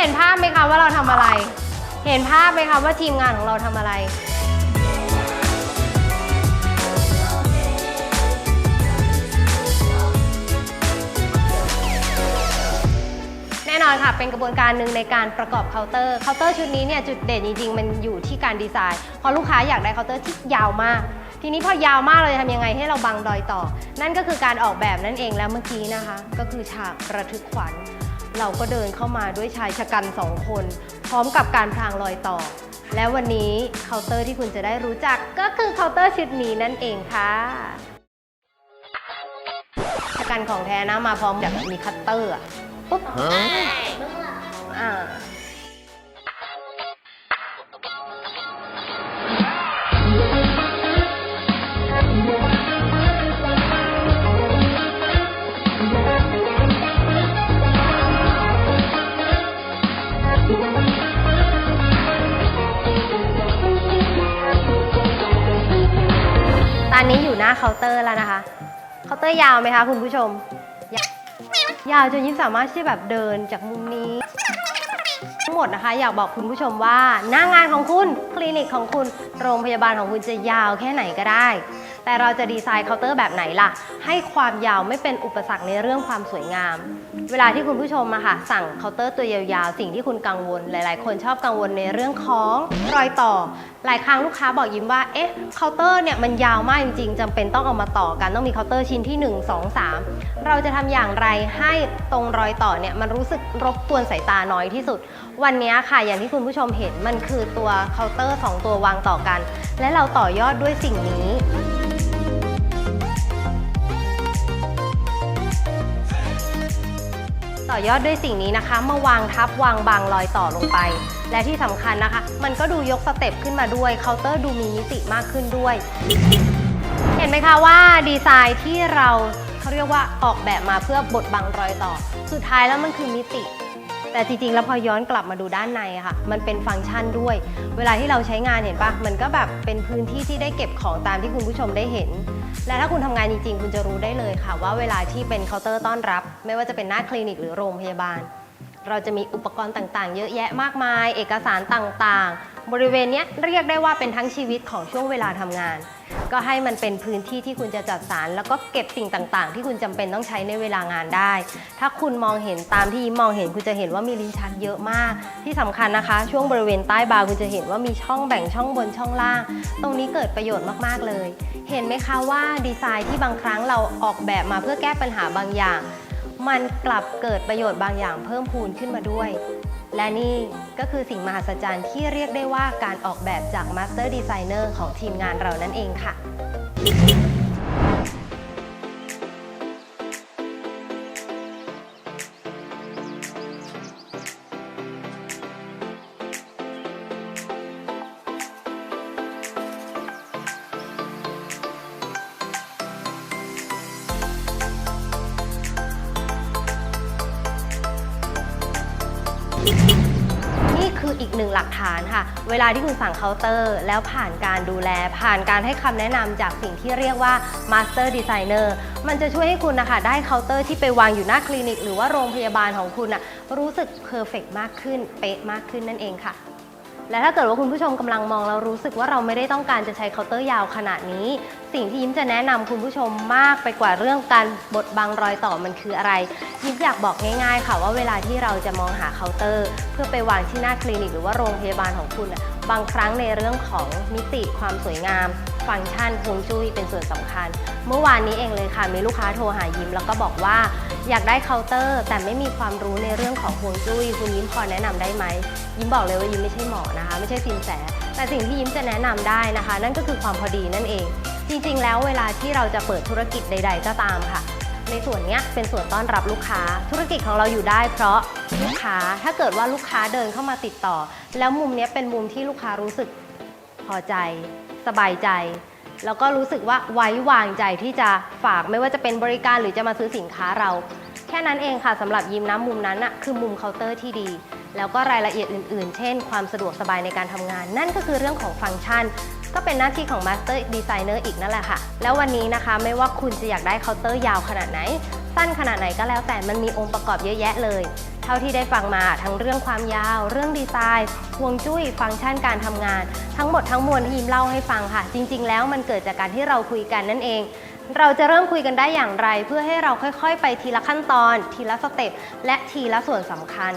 เห็นภาพไหมคะว่าเราทำอะไร เห็นภาพไหมคะว่าทีมงานของเราทำอะไร แน่นอนค่ะเป็นกระบวนการหนึ่งในการประกอบเคาน์เตอร์เคาน์เตอร์ชุดนี้เนี่ยจุดเด่นจริงๆ มันอยู่ที่การดีไซน์เพราะลูกค้าอยากได้เคาน์เตอร์ที่ยาวมากทีนี้พอยาวมากเราจะทำยังไงให้เราบังรอยต่อ นั่นก็คือการออกแบบนั่นเองแล้วเมื่อกี้นะคะ ก็คือฉากระทึกขวัญ เราก็เดินเข้ามาด้วยชายชะกันสองคน พร้อมกับการพรางรอยต่อ และวันนี้เคาน์เตอร์ที่คุณจะได้รู้จักก็คือเคาน์เตอร์ชุดนี้นั่นเองค่ะชะกันของแท้นะมาพร้อมกับมีคัตเตอร์อะปุ๊บอ่าาเคาน์เตอร์แล้วนะคะ เคาน์เตอร์ยาวไหมคะคุณผู้ชม ยาวยาวจนยิ้มสามารถที่แบบเดินจากมุมนี้ ทั้งหมดนะคะ อยากบอกคุณผู้ชมว่าหน้างานของคุณ คลินิกของคุณ โรงพยาบาลของคุณจะยาวแค่ไหนก็ได้ แต่เราจะดีไซน์เคาน์เตอร์แบบไหนล่ะ ให้ความยาวไม่เป็นอุปสรรคในเรื่องความสวยงาม เวลาที่คุณผู้ชมมาค่ะ สั่งเคาน์เตอร์ตัวยาวๆ สิ่งที่คุณกังวล หลาย ๆ คนชอบกังวลในเรื่องของรอยต่อ หลายครั้งลูกค้าบอกยิ้มว่า เอ๊ะ เคาน์เตอร์เนี่ยมันยาวมากจริงๆจำเป็นต้องเอามาต่อกันต้องมีเคาน์เตอร์ชิ้นที่ 1 2 3 เราจะทำอย่างไรให้ตรงรอยต่อเนี่ยมันรู้สึกรบกวนสายตาน้อยที่สุด วันนี้ค่ะอย่างที่คุณผู้ชมเห็นมันคือตัวเคาน์เตอร์สองตัววางต่อกัน และเราต่อยอดด้วยสิ่งนี้ ต่อยอดด้วยสิ่งนี้นะคะ มาวางทับวางบางรอยต่อลงไป และที่สำคัญนะคะ มันก็ดูยกสเต็ปขึ้นมาด้วยเคาน์เตอร์ดูมีมิติมากขึ้นด้วย เห็นไหมคะว่าดีไซน์ที่เราเขาเรียกว่าออกแบบมาเพื่อบดบังรอยต่อ สุดท้ายแล้วมันคือมิติ แต่จริงๆ แล้วพอย้อนกลับมาดูด้านในค่ะ มันเป็นฟังก์ชันด้วย เวลาที่เราใช้งานเห็นปะมันก็แบบเป็นพื้นที่ที่ได้เก็บของตามที่คุณผู้ชมได้เห็น และถ้าคุณทำงานจริงๆ คุณจะรู้ได้เลยค่ะ ว่าเวลาที่เป็นเคาน์เตอร์ต้อนรับ ไม่ว่าจะเป็นหน้าคลินิกหรือโรงพยาบาล เราจะมีอุปกรณ์ต่างๆ เยอะแยะมากมาย เอกสารต่างๆ บริเวณนี้เรียกได้ว่าเป็นทั้งชีวิตของช่วงเวลาทำงาน ก็ให้มันเป็นพื้นที่ที่คุณจะจัดสรรแล้วก็เก็บสิ่งต่างๆ ที่คุณจำเป็นต้องใช้ในเวลางานได้ ถ้าคุณมองเห็นตามที่ยิ้มมองเห็นคุณจะเห็นว่ามีลิ้นชักเยอะมาก ที่สำคัญนะคะ ช่วงบริเวณใต้บาร์คุณจะเห็นว่ามีช่องแบ่งช่องบนช่องล่าง ตรงนี้เกิดประโยชน์มากๆเลย เห็นไหมคะว่าดีไซน์ที่บางครั้งเราออกแบบมาเพื่อแก้ปัญหาบางอย่าง มันกลับเกิดประโยชน์บางอย่างเพิ่มพูนขึ้นมาด้วย และนี่ก็คือสิ่งมหัศจรรย์ที่เรียกได้ว่าการออกแบบจากมาสเตอร์ดีไซเนอร์ของทีมงานเรานั่นเองค่ะ นี่คืออีกหนึ่งหลักฐานค่ะ เวลาที่คุณสั่งเคาน์เตอร์ แล้วผ่านการดูแล ผ่านการให้คำแนะนำจากสิ่งที่เรียกว่า Master Designer มันจะช่วยให้คุณนะคะ ได้เคาน์เตอร์ที่ไปวางอยู่หน้าคลินิก หรือว่าโรงพยาบาลของคุณอะรู้สึกเพอร์เฟกมากขึ้น เป๊ะมากขึ้นนั่นเองค่ะ และถ้าเกิดว่าคุณผู้ชมกำลังมองแล้วรู้สึกว่าเราไม่ได้ต้องการจะใช้เคาน์เตอร์ยาวขนาดนี้ สิ่งที่ยิ้มจะแนะนำคุณผู้ชมมากไปกว่าเรื่องการบดบังรอยต่อมันคืออะไร ยิ้มอยากบอกง่าย ๆ ค่ะว่าเวลาที่เราจะมองหาเคาน์เตอร์ เพื่อไปวางที่หน้าคลินิกหรือว่าโรงพยาบาลของคุณบางครั้งในเรื่องของมิติความสวยงาม ฟังก์ชันฮวงจุ้ยเป็นส่วนสำคัญ เมื่อวานนี้เองเลยค่ะมีลูกค้าโทรหายิ้มแล้วก็บอกว่า อยากได้เคาน์เตอร์ แต่ไม่มีความรู้ในเรื่องของฮวงจุ้ยคุณยิ้มพอแนะนำได้ไหม ยิ้มบอกเลยว่ายิ้มไม่ใช่หมอนะคะ ไม่ใช่สินแส แต่สิ่งที่ยิ้มจะแนะนำได้นะคะ นั่นก็คือความพอดีนั่นเอง จริงๆ แล้วเวลาที่เราจะเปิดธุรกิจใด ๆ ก็ตามค่ะ ในส่วนนี้เป็นส่วนต้อนรับลูกค้า ธุรกิจของเราอยู่ได้ เพราะลูกค้าถ้าเกิดว่าลูกค้าเดินเข้ามาติดต่อ แล้วมุมนี้เป็นมุมที่ลูกค้ารู้สึกพอใจ สบายใจ แล้วก็รู้สึกว่าไว้วางใจที่จะฝากไม่ว่าจะเป็นบริการหรือจะมาซื้อสินค้าเรา แค่นั้นเองค่ะสำหรับยิมน้ำมุมนั้นน่ะคือมุมเคาน์เตอร์ที่ดี แล้วก็รายละเอียดอื่นๆ เช่น ความสะดวกสบายในการทำงาน นั่นก็คือเรื่องของฟังก์ชัน ก็เป็นหน้าที่ของ Master Designer อีกนั่นแหละค่ะ แล้ววันนี้นะคะไม่ว่าคุณจะอยากได้เคาน์เตอร์ยาวขนาดไหน สั้นขนาดไหนก็แล้วแต่มันมีองค์ประกอบเยอะแยะเลย ท่าที่ได้ฟังมาทั้งเรื่องความยาว เรื่องดีไซน์ฮวงจุ้ยฟังก์ชันการทำงาน ทั้งหมดทั้งมวลที่ยิมเล่าให้ฟังค่ะ จริง ๆ แล้วมันเกิดจากการที่เราคุยกันนั่นเอง เราจะเริ่มคุยกันได้อย่างไร เพื่อให้เราค่อย ๆ ไปทีละขั้นตอน ทีละสเต็ปและทีละส่วนสำคัญ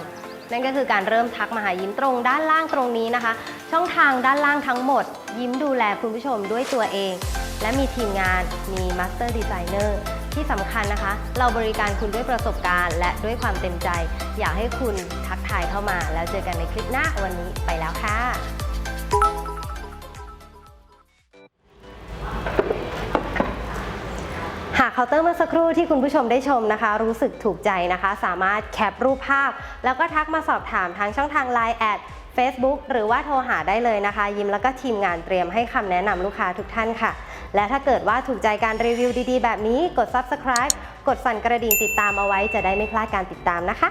นั่นก็คือการเริ่มทักมาหายิ้มตรงด้านล่างตรงนี้นะคะ ช่องทางด้านล่างทั้งหมด ยิ้มดูแลคุณผู้ชมด้วยตัวเอง และมีทีมงานมีมาสเตอร์ดีไซเนอร์ ที่สำคัญนะคะ เราบริการคุณด้วยประสบการณ์ และด้วยความเต็มใจ อยากให้คุณทักทายเข้ามา แล้วเจอกันในคลิปหน้าวันนี้ไปแล้วค่ะ หากเคาน์เตอร์เมื่อสักครู่ที่คุณผู้ชมได้ชมนะคะ รู้สึกถูกใจนะคะ สามารถแคปรูปภาพ แล้วก็ทักมาสอบถามทางช่องทาง Line แอด Facebook หรือว่าโทรหาได้เลยนะคะ ยิมแล้วก็ทีมงานเตรียมให้คำแนะนำลูกค้าทุกท่านค่ะ และถ้าเกิดว่าถูกใจการรีวิวดีๆ แบบนี้ กด Subscribe กดสั่นกระดิ่งติดตามเอาไว้จะได้ไม่พลาดการติดตามนะคะ